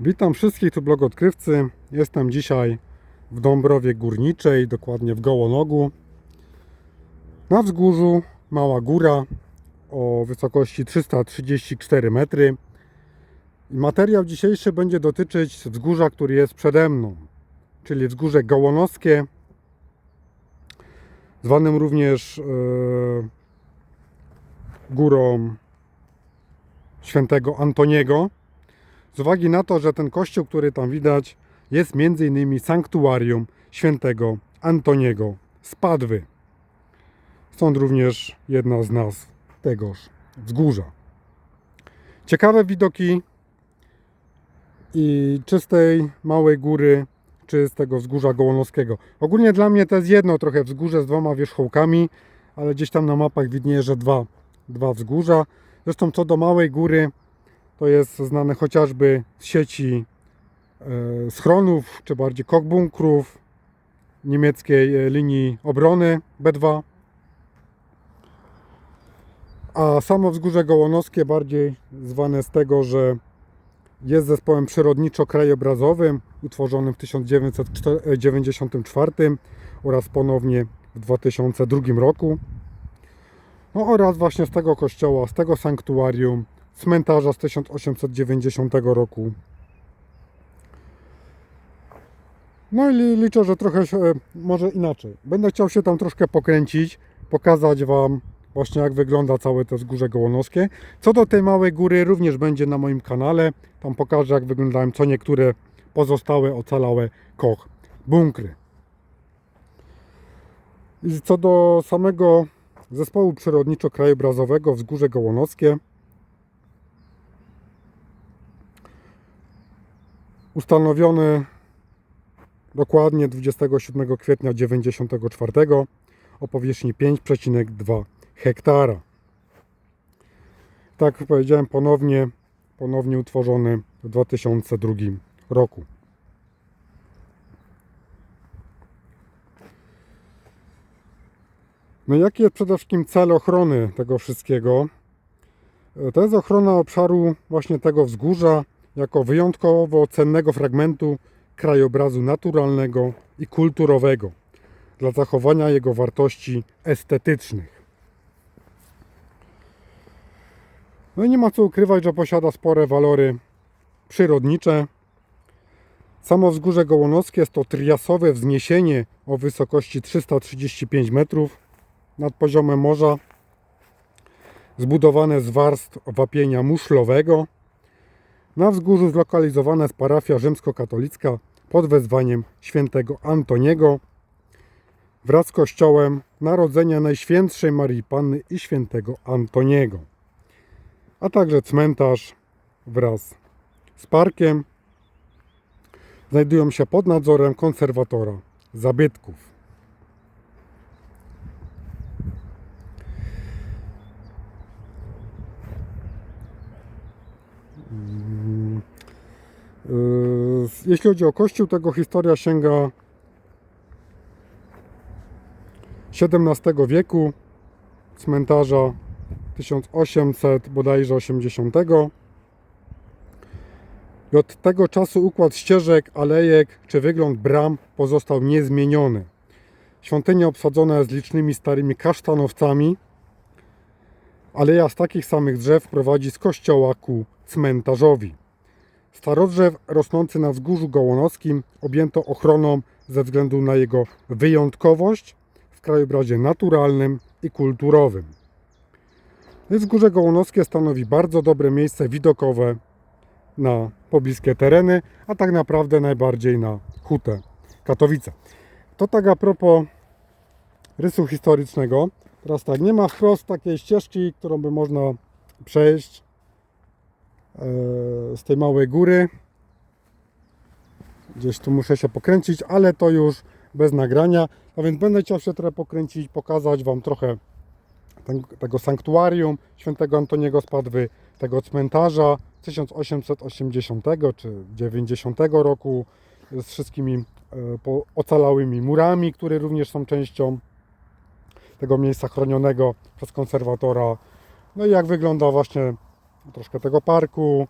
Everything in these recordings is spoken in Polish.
Witam wszystkich, tu blog odkrywcy. Jestem dzisiaj w Dąbrowie Górniczej, dokładnie w Gołonogu. Na wzgórzu mała góra o wysokości 334 metry. Materiał dzisiejszy będzie dotyczyć wzgórza, który jest przede mną, czyli wzgórze Gołonowskie, zwanym również e, górą świętego Antoniego. Z uwagi na to, że ten kościół, który tam widać, jest innymi sanktuarium świętego Antoniego z Padwy. Stąd również jedna z nazw tegoż wzgórza. Ciekawe widoki i czystej małej góry, czy z tego wzgórza Gołonowskiego. Ogólnie dla mnie to jest jedno trochę wzgórze z dwoma wierzchołkami, ale gdzieś tam na mapach widnieje, że dwa, dwa wzgórza. Zresztą co do małej góry, to jest znane chociażby z sieci e, schronów, czy bardziej kokbunkrów niemieckiej e, linii obrony B2. A samo wzgórze Gołonowskie bardziej zwane z tego, że jest zespołem przyrodniczo-krajobrazowym utworzonym w 1994 oraz ponownie w 2002 roku. No oraz właśnie z tego kościoła, z tego sanktuarium, cmentarza z 1890 roku. No i li- liczę, że trochę się, e, może inaczej. Będę chciał się tam troszkę pokręcić, pokazać Wam właśnie jak wygląda całe to wzgórze Gołonowskie. Co do tej małej góry również będzie na moim kanale. Tam pokażę jak wyglądają co niektóre pozostałe ocalałe koch bunkry. I co do samego zespołu przyrodniczo-krajobrazowego Wzgórze Gołonowskie, ustanowiony dokładnie 27 kwietnia 1994 o powierzchni 5,2 hektara. Tak jak powiedziałem, ponownie, ponownie utworzony w 2002 roku. No jaki jest przede wszystkim cel ochrony tego wszystkiego? E, To jest ochrona obszaru właśnie tego wzgórza jako wyjątkowo cennego fragmentu krajobrazu naturalnego i kulturowego dla zachowania jego wartości estetycznych. No i nie ma co ukrywać, że posiada spore walory przyrodnicze. Samo wzgórze Gołonowskie jest to triasowe wzniesienie o wysokości 335 metrów nad poziomem morza, zbudowane z warstw wapienia muszlowego. Na wzgórzu zlokalizowana jest parafia rzymskokatolicka pod wezwaniem świętego Antoniego wraz z kościołem Narodzenia Najświętszej Marii Panny i świętego Antoniego, a także cmentarz wraz z parkiem znajdują się pod nadzorem konserwatora zabytków. Yy, Jeśli chodzi o kościół, tego historia sięga XVII wieku, cmentarza 1800 bodajże 80. I od tego czasu układ ścieżek, alejek czy wygląd bram pozostał niezmieniony. Świątynia obsadzona jest licznymi starymi kasztanowcami. Aleja z takich samych drzew prowadzi z kościoła ku cmentarzowi. Starodrzew rosnący na wzgórzu gołonowskim objęto ochroną ze względu na jego wyjątkowość w krajobrazie naturalnym i kulturowym. Wzgórze Gołonowskie stanowi bardzo dobre miejsce widokowe na pobliskie tereny, a tak naprawdę najbardziej na Hutę Katowice. To tak a propos rysu historycznego. Teraz tak, nie ma wprost takiej ścieżki, którą by można przejść z tej małej góry. Gdzieś tu muszę się pokręcić, ale to już bez nagrania. A więc będę chciał się trochę pokręcić, pokazać Wam trochę tego sanktuarium świętego Antoniego z Padwy, tego cmentarza z 1880 czy 90 roku z wszystkimi e, ocalałymi murami, które również są częścią tego miejsca chronionego przez konserwatora. No i jak wygląda właśnie troszkę tego parku,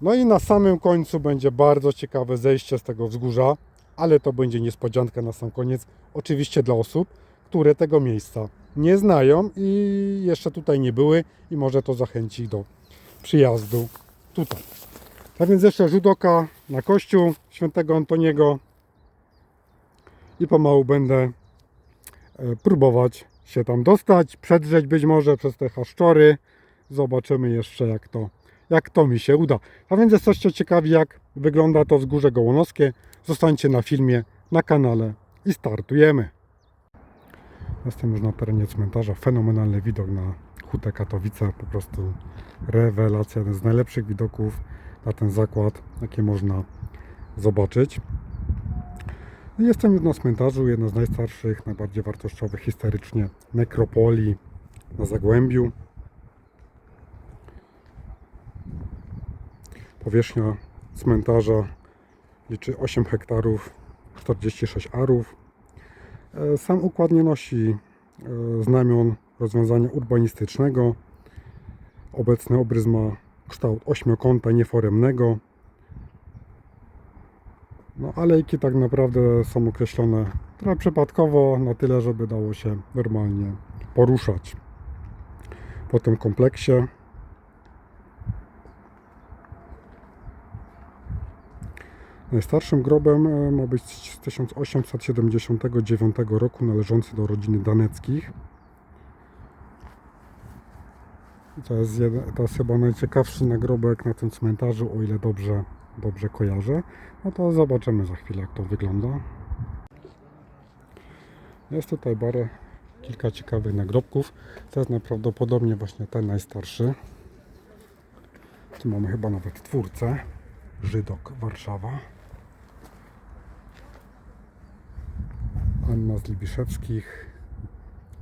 No i na samym końcu będzie bardzo ciekawe zejście z tego wzgórza, ale to będzie niespodzianka na sam koniec. Oczywiście dla osób, które tego miejsca nie znają i jeszcze tutaj nie były i może to zachęci do przyjazdu tutaj. Tak więc jeszcze rzut oka na kościół świętego Antoniego i pomału będę e, próbować się tam dostać, przedrzeć być może przez te haszczory. Zobaczymy jeszcze jak to, jak to mi się uda. A więc jesteście ciekawi jak wygląda to wzgórze Gołonowskie. Zostańcie na filmie, na kanale i startujemy. Jestem już na terenie cmentarza. Fenomenalny widok na Hutę Katowice. Po prostu rewelacja. Jeden z najlepszych widoków na ten zakład, jakie można zobaczyć. Jestem już na cmentarzu, jedno z najstarszych, najbardziej wartościowych historycznie nekropolii na Zagłębiu. Powierzchnia cmentarza liczy 8 hektarów, 46 arów. E, Sam układ nie nosi e, znamion rozwiązania urbanistycznego. Obecny obrys ma kształt ośmiokąta nieforemnego. No alejki tak naprawdę są określone trochę przypadkowo, na tyle, żeby dało się normalnie poruszać po tym kompleksie. Najstarszym grobem e, ma być z 1879 roku należący do rodziny Daneckich. To jest, jeden, to jest chyba najciekawszy nagrobek na tym cmentarzu, o ile dobrze, dobrze kojarzę. No to zobaczymy za chwilę, jak to wygląda. Jest tutaj parę, kilka ciekawych nagrobków. To jest najprawdopodobniej właśnie ten najstarszy. Tu mamy chyba nawet twórcę. Żydok, Warszawa. Anna z Libiszewskich,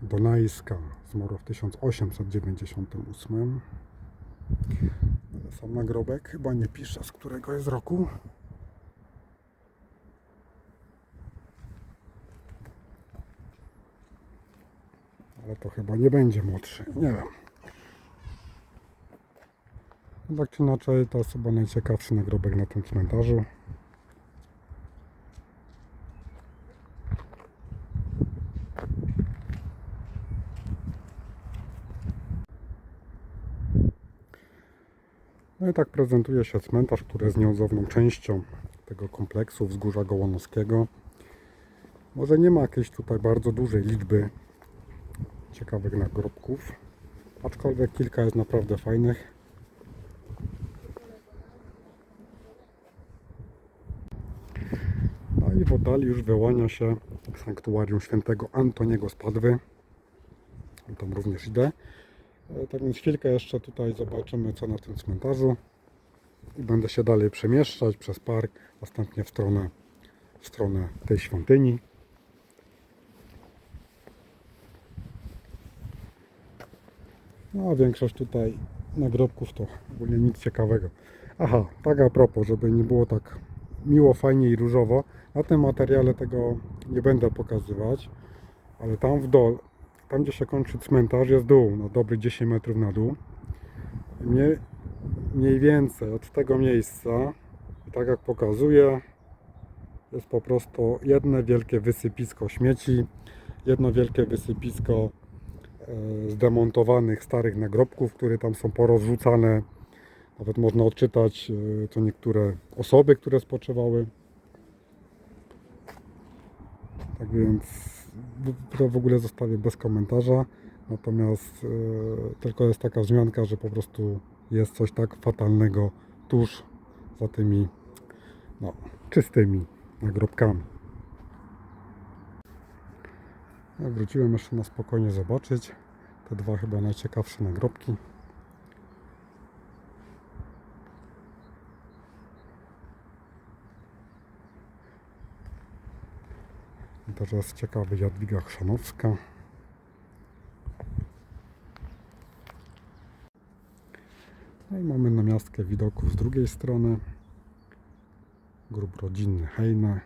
Donajska, zmarła w 1898. Ale Sam nagrobek chyba nie pisze, z którego jest roku. Ale to chyba nie będzie młodszy, nie wiem. No Tak czy inaczej, to jest chyba najciekawszy nagrobek na tym cmentarzu. I tak prezentuje się cmentarz, który jest nieodzowną częścią tego kompleksu wzgórza Gołonowskiego. Może nie ma jakiejś tutaj bardzo dużej liczby ciekawych nagrobków, aczkolwiek kilka jest naprawdę fajnych. No i w oddali już wyłania się sanktuarium świętego Antoniego z Padwy. Tam również idę. E, Tak więc chwilkę jeszcze tutaj zobaczymy co na tym cmentarzu i będę się dalej przemieszczać przez park, następnie w stronę, w stronę tej świątyni. No a większość tutaj nagrobków to ogólnie nic ciekawego. Aha, tak a propos, żeby nie było tak miło, fajnie i różowo, na tym materiale tego nie będę pokazywać, ale tam w dole, tam gdzie się kończy cmentarz jest dół, no dobry 10 metrów na dół. Mniej, mniej więcej od tego miejsca, tak jak pokazuję, jest po prostu jedno wielkie wysypisko śmieci, jedno wielkie wysypisko e, zdemontowanych starych nagrobków, które tam są porozrzucane. Nawet można odczytać e, to niektóre osoby, które spoczywały. Tak więc to w ogóle zostawię bez komentarza. Natomiast e, tylko jest taka wzmianka, że po prostu jest coś tak fatalnego tuż za tymi no, czystymi nagrobkami. Wróciłem jeszcze na spokojnie zobaczyć te dwa chyba najciekawsze nagrobki. Teraz ciekawy Jadwiga Chrzanowska. No i mamy namiastkę widoków z drugiej strony. Grób rodzinny Hejne.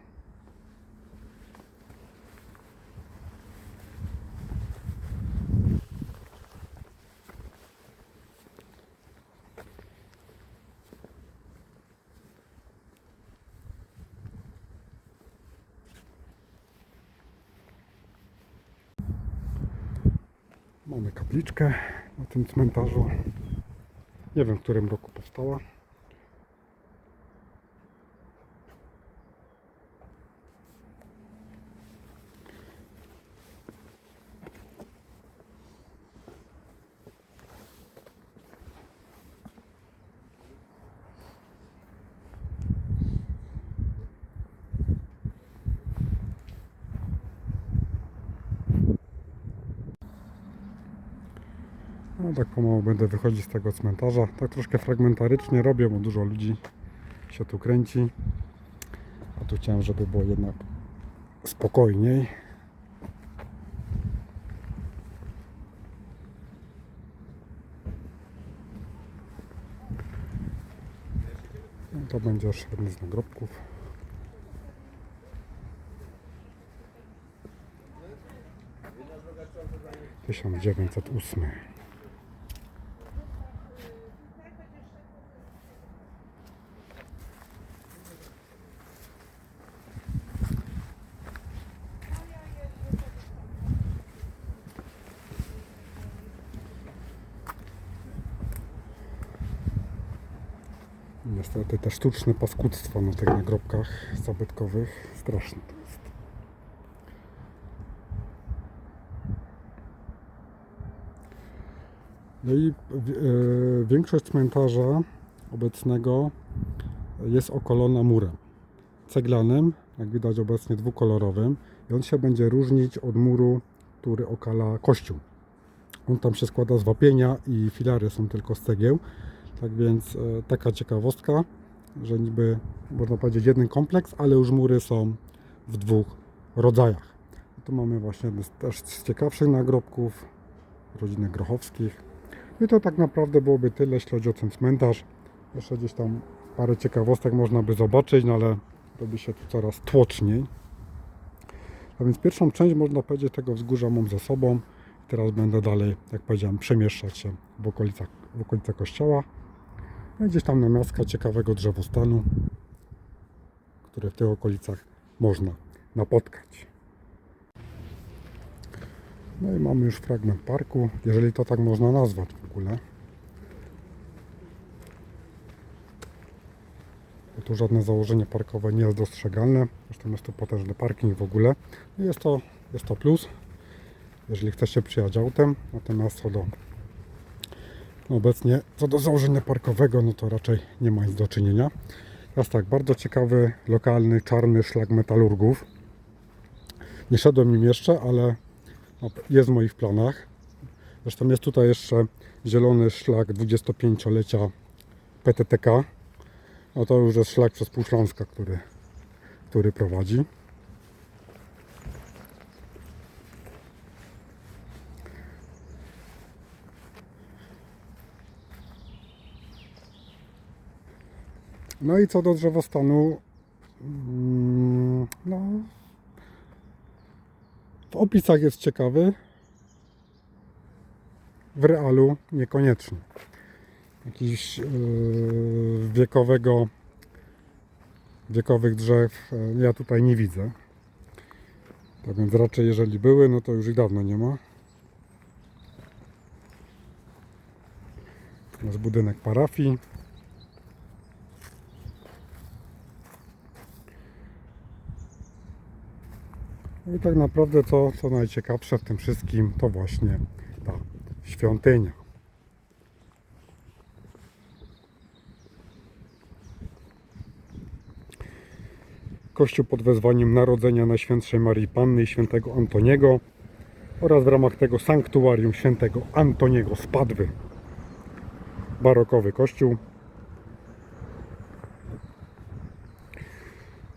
Mamy kapliczkę na tym cmentarzu. Nie wiem, w którym roku powstała. No tak pomału będę wychodzić z tego cmentarza. Tak troszkę fragmentarycznie robię, bo dużo ludzi się tu kręci. A tu chciałem, żeby było jednak spokojniej. No to będzie już jeden z nagrobków. Tysiąc dziewięćset ósmy. Niestety te sztuczne paskudztwo na tych nagrobkach zabytkowych straszne to jest. No i e, większość cmentarza obecnego jest okolona murem ceglanym, jak widać obecnie dwukolorowym i on się będzie różnić od muru, który okala kościół. On tam się składa z wapienia i filary są tylko z cegieł. Tak więc e, taka ciekawostka, że niby można powiedzieć jeden kompleks, ale już mury są w dwóch rodzajach. Tu mamy właśnie też z ciekawszych nagrobków rodziny Grochowskich. I to tak naprawdę byłoby tyle, jeśli chodzi o ten cmentarz. Jeszcze gdzieś tam parę ciekawostek można by zobaczyć, no ale robi się tu coraz tłoczniej. A więc pierwszą część, można powiedzieć, tego wzgórza mam za sobą. Teraz będę dalej, jak powiedziałem, przemieszczać się w okolicach, w okolice kościoła. No gdzieś tam na miastka ciekawego drzewostanu, który w tych okolicach można napotkać. No i mamy już fragment parku, jeżeli to tak można nazwać w ogóle. Bo tu żadne założenie parkowe nie jest dostrzegalne. Zresztą jest to potężny parking w ogóle. I jest to, jest to plus, jeżeli chcecie przyjechać autem. Natomiast co do no obecnie co do założenia parkowego, no to raczej nie ma nic do czynienia. Teraz tak, bardzo ciekawy, lokalny, czarny szlak metalurgów. Nie szedłem nim jeszcze, ale no, jest w moich planach. Zresztą jest tutaj jeszcze zielony szlak 25-lecia PTTK. No to już jest szlak przez pół Śląska, który, który prowadzi. No i co do drzewostanu, mm, no, w opisach jest ciekawy, w realu niekoniecznie. Jakiś yy, wiekowego, wiekowych drzew yy, ja tutaj nie widzę. Tak więc raczej jeżeli były, no to już ich dawno nie ma. Jest budynek parafii. I tak naprawdę to, co najciekawsze w tym wszystkim, to właśnie ta świątynia. Kościół pod wezwaniem Narodzenia Najświętszej Marii Panny i Świętego Antoniego oraz w ramach tego sanktuarium Świętego Antoniego z Padwy. Barokowy kościół.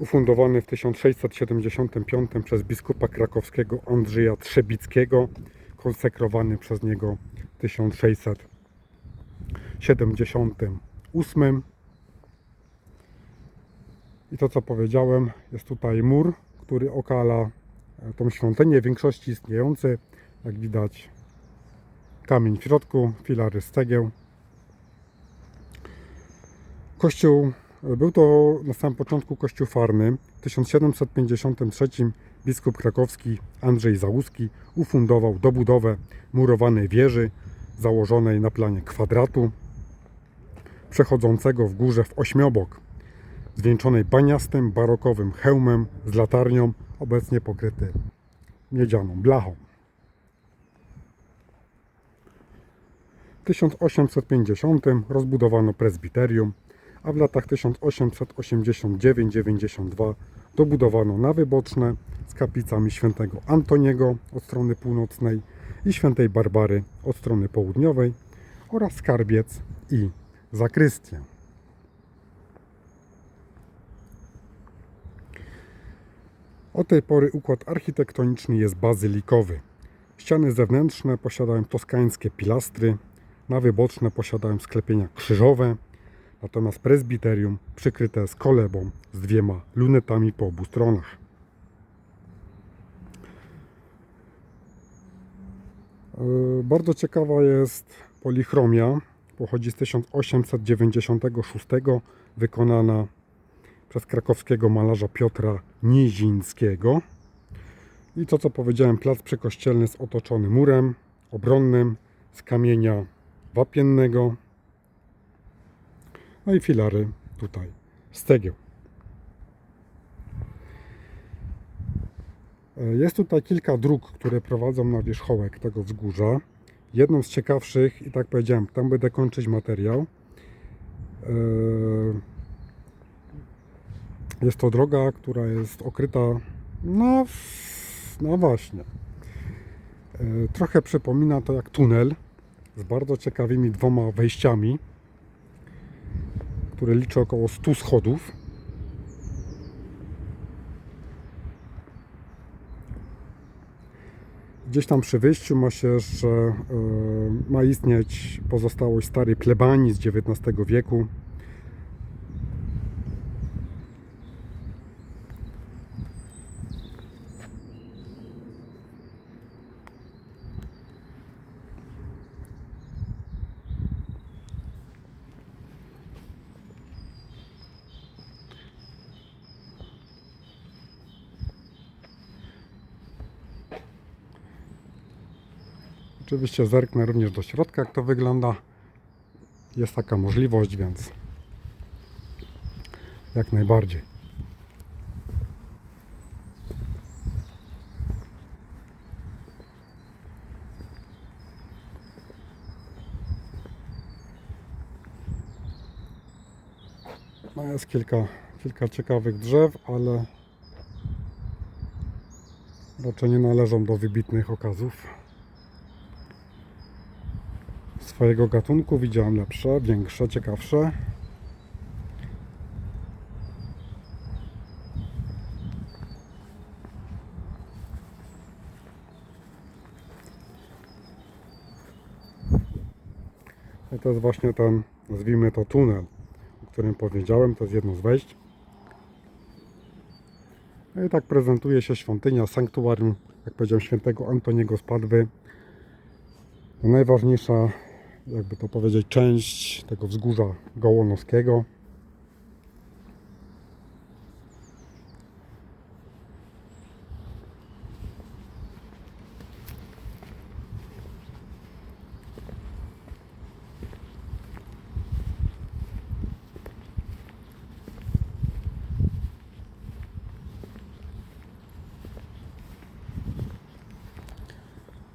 Ufundowany w 1675 przez biskupa krakowskiego Andrzeja Trzebickiego, konsekrowany przez niego w 1678. I to co powiedziałem, jest tutaj mur, który okala e, tą świątynię, w większości istniejący, jak widać kamień w środku, filary z cegieł. Kościół Był to na samym początku kościół farny. W 1753 biskup krakowski Andrzej Załuski ufundował dobudowę murowanej wieży założonej na planie kwadratu, przechodzącego w górze w ośmiobok, zwieńczonej baniastym, barokowym hełmem z latarnią, obecnie pokryty miedzianą blachą. W 1850 rozbudowano prezbiterium, a w latach 1889-92 dobudowano nawy boczne z kaplicami świętego Antoniego od strony północnej i świętej Barbary od strony południowej oraz skarbiec i zakrystię. Od tej pory układ architektoniczny jest bazylikowy. Ściany zewnętrzne posiadają toskańskie pilastry, nawy boczne posiadają sklepienia krzyżowe, natomiast prezbiterium przykryte jest kolebą z dwiema lunetami po obu stronach. Yy, Bardzo ciekawa jest polichromia. Pochodzi z 1896, wykonana przez krakowskiego malarza Piotra Nizińskiego. I to, co powiedziałem, plac przykościelny jest otoczony murem obronnym z kamienia wapiennego. No i filary tutaj z cegieł. E, Jest tutaj kilka dróg, które prowadzą na wierzchołek tego wzgórza. Jedną z ciekawszych, i tak powiedziałem, tam będę kończyć materiał. E, Jest to droga, która jest okryta, no, no właśnie. E, Trochę przypomina to jak tunel z bardzo ciekawymi dwoma wejściami, które liczy około 100 schodów. Gdzieś tam przy wyjściu ma się jeszcze, e, ma istnieć pozostałość starej plebanii z XIX wieku. Oczywiście zerknę również do środka, jak to wygląda. Jest taka możliwość, więc jak najbardziej. No jest kilka, kilka ciekawych drzew, ale raczej nie należą do wybitnych okazów swojego gatunku widziałem lepsze, większe, ciekawsze. I to jest właśnie ten, nazwijmy to tunel, o którym powiedziałem, to jest jedno z wejść. No i tak prezentuje się świątynia, sanktuarium, jak powiedziałem, świętego Antoniego z Padwy. Najważniejsza, jakby to powiedzieć, część tego wzgórza gołonowskiego.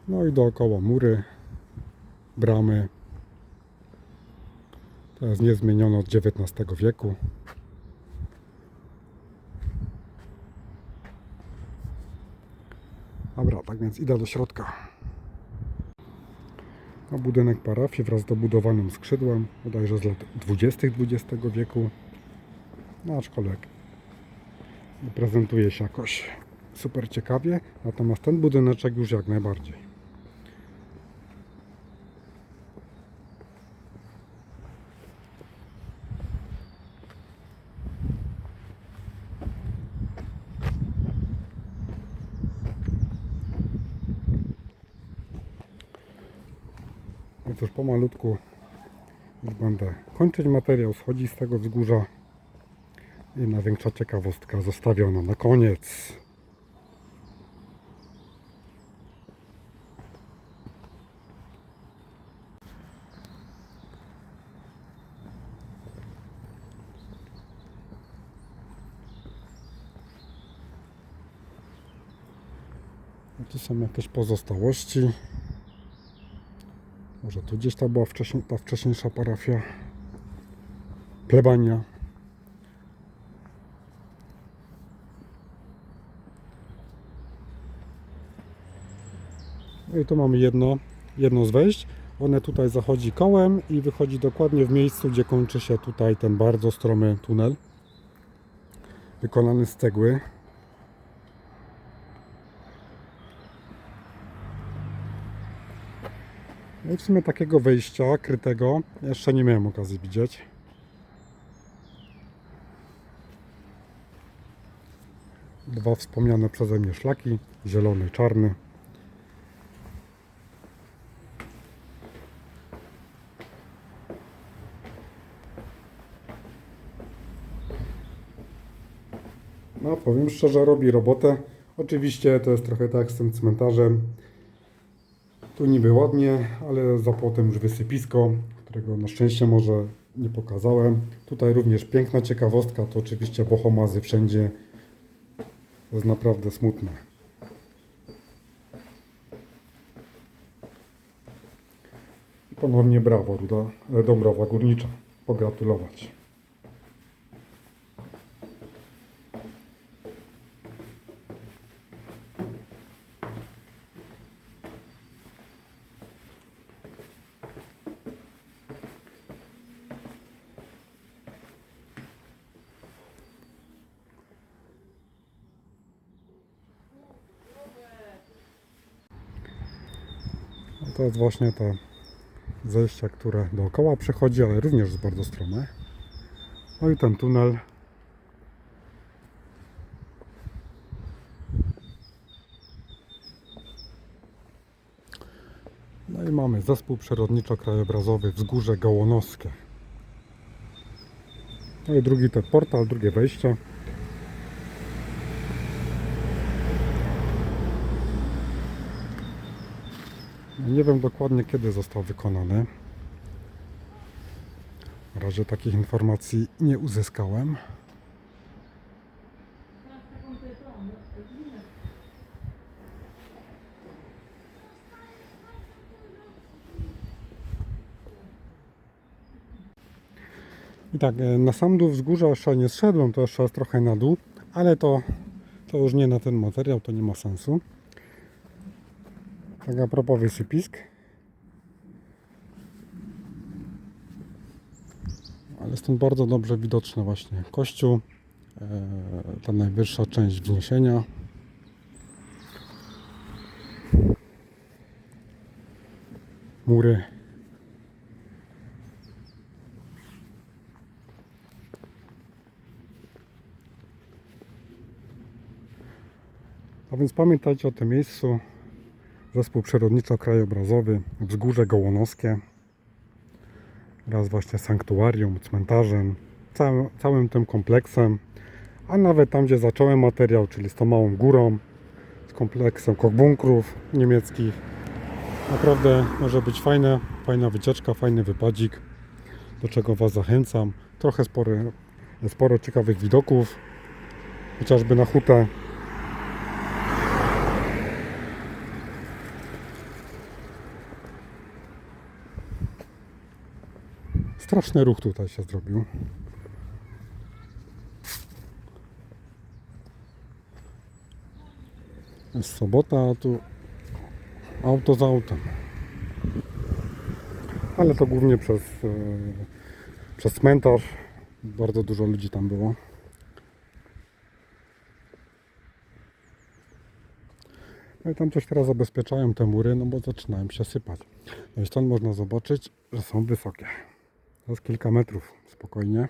No i dookoła mury, bramy. To jest niezmienione od XIX wieku. Dobra, tak więc idę do środka. No, budynek parafii wraz z dobudowanym skrzydłem, bodajże z lat 20. XX wieku. No, aczkolwiek prezentuje się jakoś super ciekawie. Natomiast ten budyneczek już jak najbardziej. Więc już pomalutku już będę kończyć materiał, schodzi z tego wzgórza. I największa ciekawostka zostawiona na koniec. Tu są jakieś pozostałości. Może tu gdzieś ta była wcześniej, ta wcześniejsza parafia. Plebania. No i tu mamy jedno, jedno z wejść. One tutaj zachodzi kołem i wychodzi dokładnie w miejscu, gdzie kończy się tutaj ten bardzo stromy tunel. Wykonany z cegły. No i w sumie takiego wejścia krytego jeszcze nie miałem okazji widzieć. Dwa wspomniane przeze mnie szlaki, zielony czarny. No, powiem szczerze, robi robotę. Oczywiście to jest trochę tak z tym cmentarzem. Tu niby ładnie, ale za płotem już wysypisko, którego na szczęście może nie pokazałem. Tutaj również piękna ciekawostka, to oczywiście bohomazy wszędzie. To jest naprawdę smutne. I ponownie brawo, Ruda, Dąbrowa Górnicza. Pogratulować. No To jest właśnie to zejście, które dookoła przechodzi, ale również jest bardzo strome. No i ten tunel. No i mamy zespół przyrodniczo-krajobrazowy Wzgórze Gołonoskie. No i drugi to portal, drugie wejście. Nie wiem dokładnie kiedy został wykonany. Na razie takich informacji nie uzyskałem. I tak, e, na sam dół wzgórza jeszcze nie zszedłem, to jeszcze jest trochę na dół, ale to, to już nie na ten materiał, to nie ma sensu. Tak a propos wysypisk. Ale stąd bardzo dobrze widoczny właśnie kościół, e, ta najwyższa część wzniesienia. Mury. A więc pamiętajcie o tym miejscu, Zespół Przyrodniczo-Krajobrazowy Wzgórze Gołonoskie wraz właśnie sanktuarium, cmentarzem, całym, całym tym kompleksem, a nawet tam, gdzie zacząłem materiał, czyli z tą małą górą, z kompleksem kokbunkrów niemieckich. Naprawdę może być fajne, fajna wycieczka, fajny wypadzik, do czego Was zachęcam. Trochę spory, sporo ciekawych widoków, chociażby na hutę Straszny ruch tutaj się zrobił. Jest sobota, a tu auto za autem. Ale to głównie przez, e, przez cmentarz. Bardzo dużo ludzi tam było. No i tam coś teraz zabezpieczają te mury, no bo zaczynają się sypać. No i stąd można zobaczyć, że są wysokie. To jest kilka metrów, spokojnie.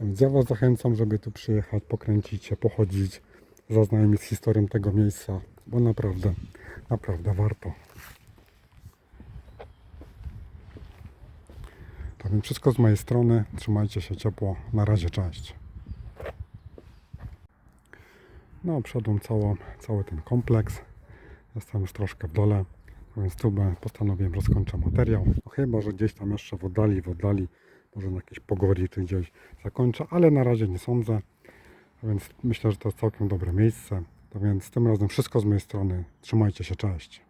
Więc ja Was zachęcam, żeby tu przyjechać, pokręcić się, pochodzić, zaznajomić z historią tego miejsca, bo naprawdę, Naprawdę warto. To więc wszystko z mojej strony. Trzymajcie się ciepło. Na razie, cześć. No, przeszedłem całą, cały ten kompleks. Jestem już troszkę w dole, więc tu postanowiłem, że skończę materiał. No, chyba, że gdzieś tam jeszcze w oddali, w oddali, może na jakiejś pogori czy gdzieś zakończę, ale na razie nie sądzę. Więc myślę, że to jest całkiem dobre miejsce. To więc tym razem wszystko z mojej strony. Trzymajcie się, cześć.